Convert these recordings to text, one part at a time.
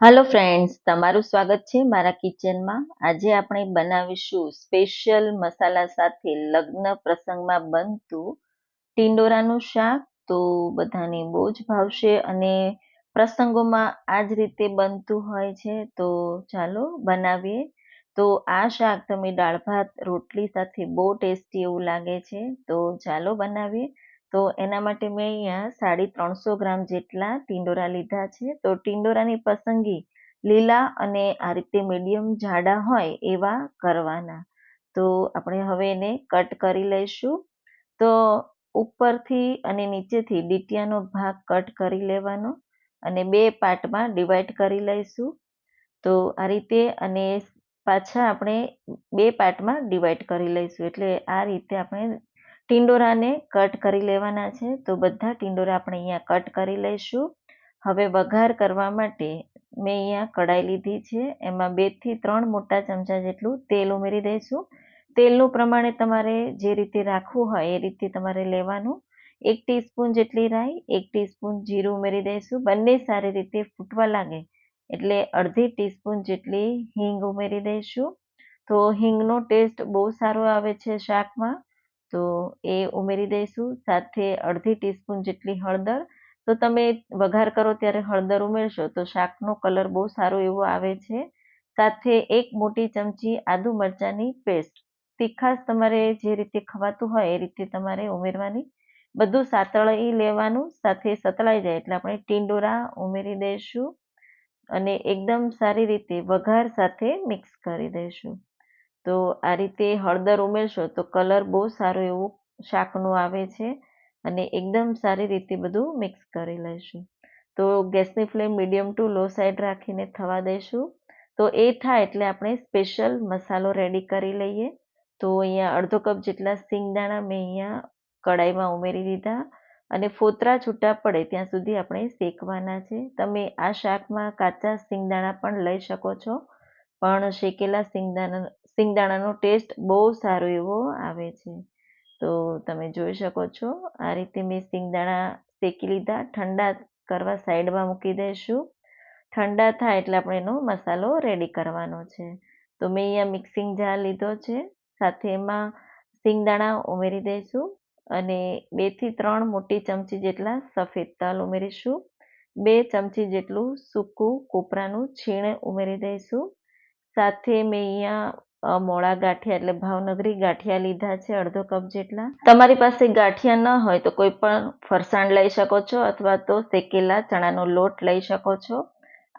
હાલો friends તમારું સ્વાગત છે મારા કિચનમાં આજે આપણે બનાવીશું સ્પેશિયલ મસાલા સાથે લગ્ન પ્રસંગમાં બનતું ટિંડોરાનું શાક. તો બધાને બહુ જ ભાવશે અને પ્રસંગોમાં આ જ રીતે બનતું હોય છે. તો ચાલો બનાવીએ. તો આ શાક તમે દાળ ભાત રોટલી સાથે બહુ ટેસ્ટી એવું લાગે છે. તો ચાલો બનાવીએ. તો એના માટે મેં અહીંયા સાડી ત્રણસો ગ્રામ જેટલા ટિંડોરા લીધા છે. તો ટિંડોરાની પસંદગી લીલા અને આ રીતે મીડિયમ જાડા હોય એવા કરવાના. તો આપણે હવે એને કટ કરી લઈશું. તો ઉપરથી અને નીચેથી ડીટિયાનો ભાગ કટ કરી લેવાનો અને બે પાર્ટમાં ડિવાઈડ કરી લઈશું. તો આ રીતે અને પાછા આપણે બે પાર્ટમાં ડિવાઈડ કરી લઈશું. એટલે આ રીતે આપણે ટિંડોરાને કટ કરી લેવાના છે. તો બધા ટિંડોરા આપણે અહીંયા કટ કરી લઈશું. હવે વઘાર કરવા માટે મેં અહીંયા કઢાઈ લીધી છે. એમાં બેથી ત્રણ મોટા ચમચા જેટલું તેલ ઉમેરી દઈશું. તેલનું પ્રમાણે તમારે જે રીતે રાખવું હોય એ રીતે તમારે લેવાનું. એક ટીસ્પૂન જેટલી રાઈ, એક ટીસ્પૂન જીરું ઉમેરી દઈશું. બંને સારી રીતે ફૂટવા લાગે એટલે અડધી ટીસ્પૂન જેટલી હિંગ ઉમેરી દઈશું. તો હિંગનો ટેસ્ટ બહુ સારો આવે છે શાકમાં. તો એ ઉમેરી દઈશું. સાથે અડધી ટીસ્પૂન જેટલી હળદર. તો તમે વઘાર કરો ત્યારે હળદર ઉમેરશો તો શાકનો કલર બહુ સારો એવો આવે છે. સાથે એક મોટી ચમચી આદુ મરચાંની પેસ્ટ. તીખાસ તમારે જે રીતે ખવાતું હોય એ રીતે તમારે ઉમેરવાની. બધું સાતળી લેવાનું, સાથે સતળાઈ જાય એટલે આપણે ટીંડોરા ઉમેરી દઈશું. અને એકદમ સારી રીતે વઘાર સાથે મિક્સ કરી દઈશું. તો આ રીતે હળદર ઉમેરશો તો કલર બહુ સારો એવો શાકનો આવે છે અને એકદમ સારી રીતે બધું મિક્સ કરી લઈશું તો ગેસની flame medium to low side રાખીને થવા દઈશું તો એ થાય એટલે આપણે સ્પેશિયલ મસાલો રેડી કરી લઈએ. તો અહીંયા અડધો કપ જેટલા સિંગદાણા મેં અહીંયા કડાઈમાં ઉમેરી દીધા અને ફોતરા છૂટા પડે ત્યાં સુધી આપણે શેકવાના છે. તમે આ શાકમાં કાચા સિંગદાણા પણ લઈ શકો છો. પણ શેકેલા સિંગદાણા સિંગદાણાનો ટેસ્ટ બહુ સારો એવો આવે છે. તો તમે જોઈ શકો છો, આ રીતે મેં સિંગદાણા શેકી લીધા. ઠંડા કરવા સાઈડમાં મૂકી દઈશું. ઠંડા થાય એટલે આપણે એનો મસાલો રેડી કરવાનો છે. તો મેં અહીંયા મિક્સિંગ જાર લીધો છે. સાથે એમાં સિંગદાણા ઉમેરી દઈશું અને બેથી ત્રણ મોટી ચમચી જેટલા સફેદ તલ ઉમેરીશું. બે ચમચી જેટલું સૂકું કોપરાનું છીણ ઉમેરી દઈશું. સાથે મેં અહીંયા મોળા ગાંઠિયા એટલે ભાવનગરી ગાંઠિયા લીધા છે અડધો કપ જેટલા. તમારી પાસે ગાંઠિયા ન હોય તો કોઈ પણ ફરસાણ લઈ શકો છો અથવા તો શેકેલા ચણાનો લોટ લઈ શકો છો.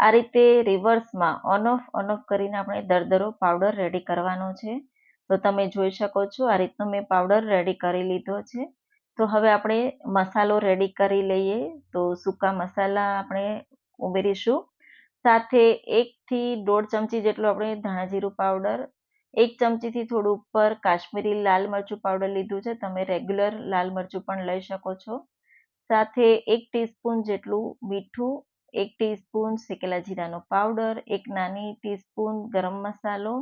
આ રીતે રિવર્સમાં ઓન ઓફ ઓન ઓફ કરીને આપણે દરદરો પાવડર રેડી કરવાનો છે. તો તમે જોઈ શકો છો આ રીતનો મેં પાવડર રેડી કરી લીધો છે. તો હવે આપણે મસાલો રેડી કરી લઈએ. તો સૂકા મસાલા આપણે ઉમેરીશું. સાથે એકથી દોઢ ચમચી જેટલું આપણે ધાણાજીરું પાવડર એક ચમચીથી થોડું ઉપર કાશ્મીરી લાલ મરચું પાવડર લીધું છે. તમે રેગ્યુલર લાલ મરચું પણ લઈ શકો છો. સાથે એક ટીસ્પૂન જેટલું મીઠું, એક ટીસ્પૂન શેકેલા જીરાનો પાવડર એક નાની ટીસ્પૂન ગરમ મસાલો,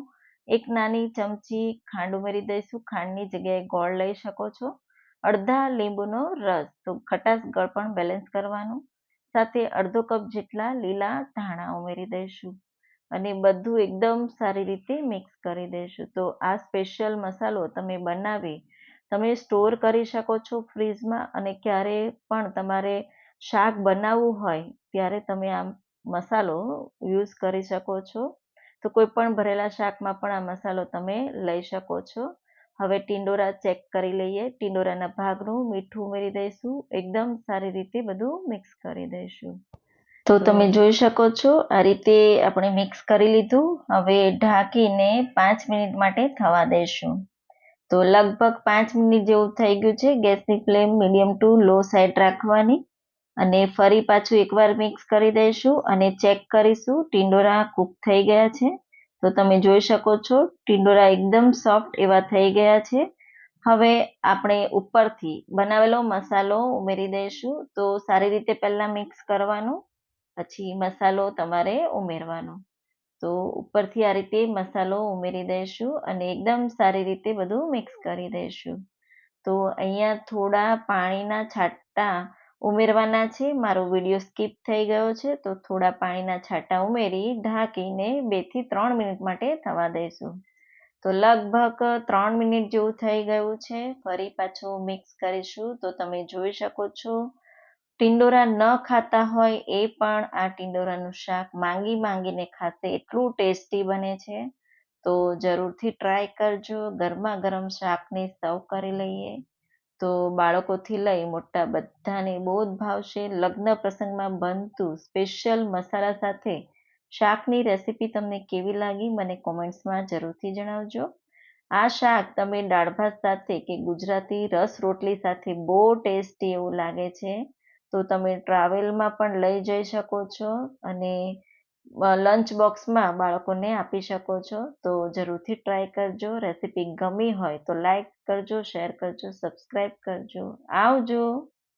એક નાની ચમચી ખાંડ ઉમેરી દઈશું. ખાંડની જગ્યાએ ગોળ લઈ શકો છો. અડધા લીંબુનો રસ, તો ખટાશ ગળ પણ બેલેન્સ કરવાનું. સાથે અડધો કપ જેટલા લીલા ધાણા ઉમેરી દઈશું. અને બધું એકદમ સારી રીતે મિક્સ કરી દઈશું તો આ સ્પેશિયલ મસાલો તમે બનાવી, તમે સ્ટોર કરી શકો છો ફ્રીજમાં અને ક્યારે પણ તમારે શાક બનાવવું હોય, ત્યારે તમે આ મસાલો યુઝ કરી શકો છો. તો કોઈ પણ ભરેલા શાકમાં પણ આ મસાલો તમે લઈ શકો છો. હવે ટિંડોરા ચેક કરી લઈએ. ટિંડોરાના ભાગનું મીઠું ઉમેરી દઈશું. એકદમ સારી રીતે બધું મિક્સ કરી દઈશું. તો તમે જોઈ શકો છો, આ રીતે આપણે મિક્સ કરી લીધું. હવે ઢાંકીને પાંચ મિનિટ માટે થવા દઈશું તો લગભગ પાંચ મિનિટ જેવું થઈ ગયું છે, ગેસની flame medium to low side રાખવાની. અને ફરી પાછું એકવાર મિક્સ કરી દઈશું અને ચેક કરીશું, ટિંડોરા કૂક થઈ ગયા છે. તો તમે જોઈ શકો છો, ટિંડોરા એકદમ સોફ્ટ એવા થઈ ગયા છે. હવે આપણે ઉપરથી બનાવેલો મસાલો ઉમેરી દઈશું. તો સારી રીતે પહેલાં મિક્સ કરવાનું. પછી મસાલો તમારે ઉમેરવાનો. તો ઉપરથી આ રીતે મસાલો ઉમેરી દઈશું અને એકદમ સારી રીતે બધું મિક્સ કરી દઈશું. તો અહીંયા થોડા પાણીના છાંટા ઉમેરવાના છે. મારો વીડિયો સ્કીપ થઈ ગયો છે, તો થોડા પાણીના છાંટા ઉમેરી ઢાંકીને બેથી ત્રણ મિનિટ માટે થવા દઈશું. તો લગભગ ત્રણ મિનિટ જેવું થઈ ગયું છે. ફરી પાછું મિક્સ કરીશું. તો તમે જોઈ શકો છો ટિંડોરા ન ખાતા હોય એ પણ આ ટિંડોરાનું શાક માંગી માંગીને ખાશે. એટલું ટેસ્ટી બને છે. તો જરૂરથી ટ્રાય કરજો. ગરમા ગરમ શાકને સર્વ કરી લઈએ. તો બાળકોથી લઈ મોટા બધાને બહુ જ ભાવશે. લગ્ન પ્રસંગમાં બનતું સ્પેશિયલ મસાલા સાથે શાકની રેસીપી તમને કેવી લાગી મને કોમેન્ટ્સમાં જરૂરથી જણાવજો. આ શાક તમે દાળ ભાત સાથે કે ગુજરાતી રસ રોટલી સાથે બહુ ટેસ્ટી એવું લાગે છે. તો તમે ટ્રાવેલમાં પણ લઈ જઈ શકો છો અને લંચ બોક્સમાં બાળકોને આપી શકો છો. તો જરૂરથી ટ્રાય કરજો. રેસીપી ગમી હોય તો લાઈક કરજો, શેર કરજો સબસ્ક્રાઈબ કરજો. આવજો.